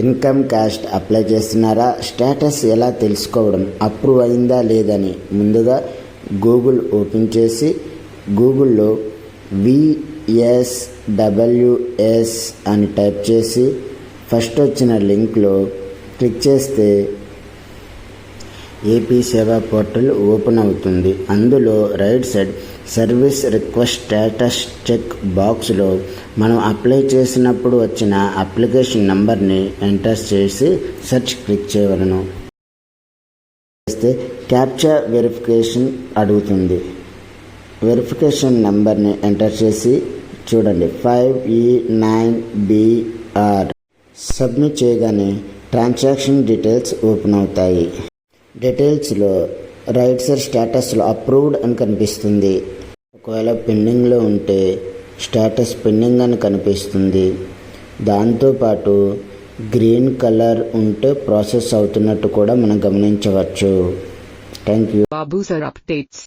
Income caste apply చేస్తున్నారా? Status ఎలా తెలుసుకోవడం? అప్రూవ్ అయిందా లేదని ముందుగా గూగుల్ ఓపెన్ చేసి గూగుల్లో విఎస్డబ్ల్యూఎస్ అని టైప్ చేసి ఫస్ట్ వచ్చిన లింక్లో క్లిక్ చేస్తే ఏపీ సేవా పోర్టల్ ఓపెన్ అవుతుంది. అందులో right side service request status check బాక్స్లో మనం అప్లై చేసినప్పుడు వచ్చిన అప్లికేషన్ నంబర్ని ఎంటర్ చేసి సెర్చ్ క్లిక్ చేయవలను. చేస్తే క్యాప్చా వెరిఫికేషన్ అడుగుతుంది. వెరిఫికేషన్ నెంబర్ని ఎంటర్ చేసి చూడండి. Five E nine BR submit చేయగానే ట్రాన్సాక్షన్ డీటెయిల్స్ ఓపెన్ అవుతాయి. డీటెయిల్స్లో రైట్ సైడ్ స్టేటస్లో అప్రూవ్డ్ అని కనిపిస్తుంది. ఒకవేళ పెండింగ్లో ఉంటే స్టేటస్ పెండింగ్ అని కనిపిస్తుంది. దాంతోపాటు గ్రీన్ కలర్ ఉంటే ప్రాసెస్ అవుతున్నట్టు కూడా మనం గమనించవచ్చు. Thank you. Babu sir updates.